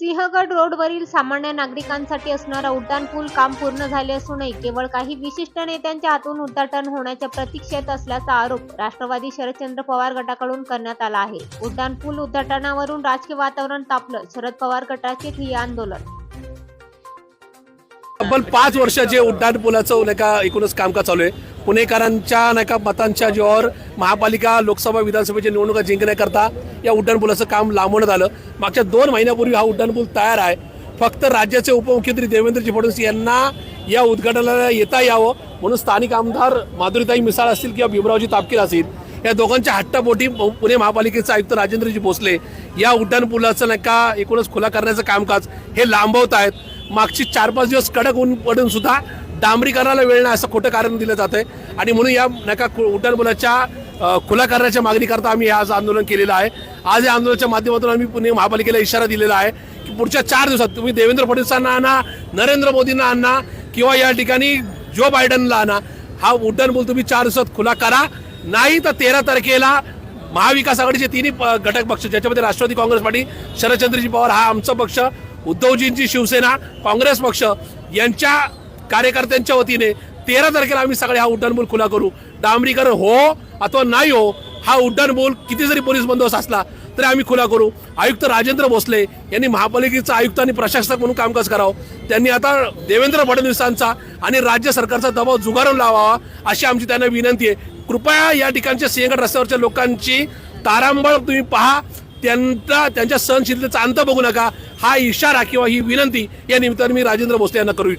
सिंहगड रोडवरील सामान्य नागरिकांसाठी असणारा उड्डाण पूल काम पूर्ण झाले असूनही केवळ काही विशिष्ट नेत्यांच्या हातून उद्घाटन होण्याच्या प्रतीक्षेत असल्याचा आरोप राष्ट्रवादी शरदचंद्र पवार गटाकडून करण्यात आला आहे. उड्डाण पूल उद्घाटनावरून राजकीय वातावरण तापलं. शरद पवार गटाचे ठिय्या आंदोलन तब्बल पाच वर्षाचे उड्डाण पुलाचं नाही का एकूणच कामकाज चालू आहे. पुणेकरांच्या नाही का मतांच्या जीवावर महापालिका लोकसभा विधानसभेच्या निवडणुका जिंकण्याकरता या उड्डाण पुलाचं काम लांबवण्यात आलं. मागच्या दोन महिन्यापूर्वी हा उड्डाण पूल तयार आहे. फक्त राज्याचे उपमुख्यमंत्री देवेंद्रजी फडणवीस यांना या उद्घाटनाला येता यावं म्हणून स्थानिक आमदार माधुरीताई मिसाळ असतील किंवा भीमरावजी तापकीर असतील या दोघांच्या हट्टापोटी पुणे महापालिकेचे आयुक्त राजेंद्रजी भोसले या उड्डाण पुलाचं नाही का एकूणच खुला करण्याचं कामकाज हे लांबवत आहेत. मागची चार पाच दिवस कडक ऊन पडून सुद्धा डांबरीकरणाला वेळ नाही असं खोटं कारण दिलं जात आहे आणि म्हणून या नका उड्डाणपुलाच्या खु- खुला करण्याच्या मागणीकरता आम्ही आज आंदोलन केलेलं आहे. आज या आंदोलनाच्या माध्यमातून आम्ही पुणे महापालिकेला इशारा दिलेला आहे की पुढच्या चार दिवसात तुम्ही देवेंद्र फडणवीसांना आणा नरेंद्र मोदींना आणा किंवा या ठिकाणी जो बायडनला आणा हा उड्डाणपूल तुम्ही चार दिवसात खुला करा. नाही तर तेरा तारखेला महाविकास आघाडीचे तिन्ही घटक पक्ष ज्याच्यामध्ये राष्ट्रवादी काँग्रेस पार्टी शरदचंद्रजी पवार हा आमचा पक्ष उद्धवजींची शिवसेना काँग्रेस पक्ष यांच्या कार्यकर्त्यांच्या वतीने तेरा तारखेला आम्ही सगळे हा उड्डाणपूल खुला करू. डांबरीकरण हो अथवा नाही हो हा उड्डाण किती जरी पोलीस बंदोबस्त असला तरी आम्ही खुला करू. आयुक्त राजेंद्र भोसले यांनी महापालिकेचा आयुक्त आणि प्रशासक म्हणून कामकाज करावं. त्यांनी आता देवेंद्र फडणवीसांचा आणि राज्य सरकारचा दबाव जुगारून लावावा अशी आमची त्यांना विनंती आहे. कृपया या ठिकाणच्या सिंहगड रस्त्यावरच्या लोकांची तारांबळ तुम्ही पहा. त्यांचा त्यांच्या सहनशीलतेचा अंत बघू नका. हा इशारा किंवा ही विनंती या निमित्ताने मी राजेंद्र भोसले यांना करू इच्छितो.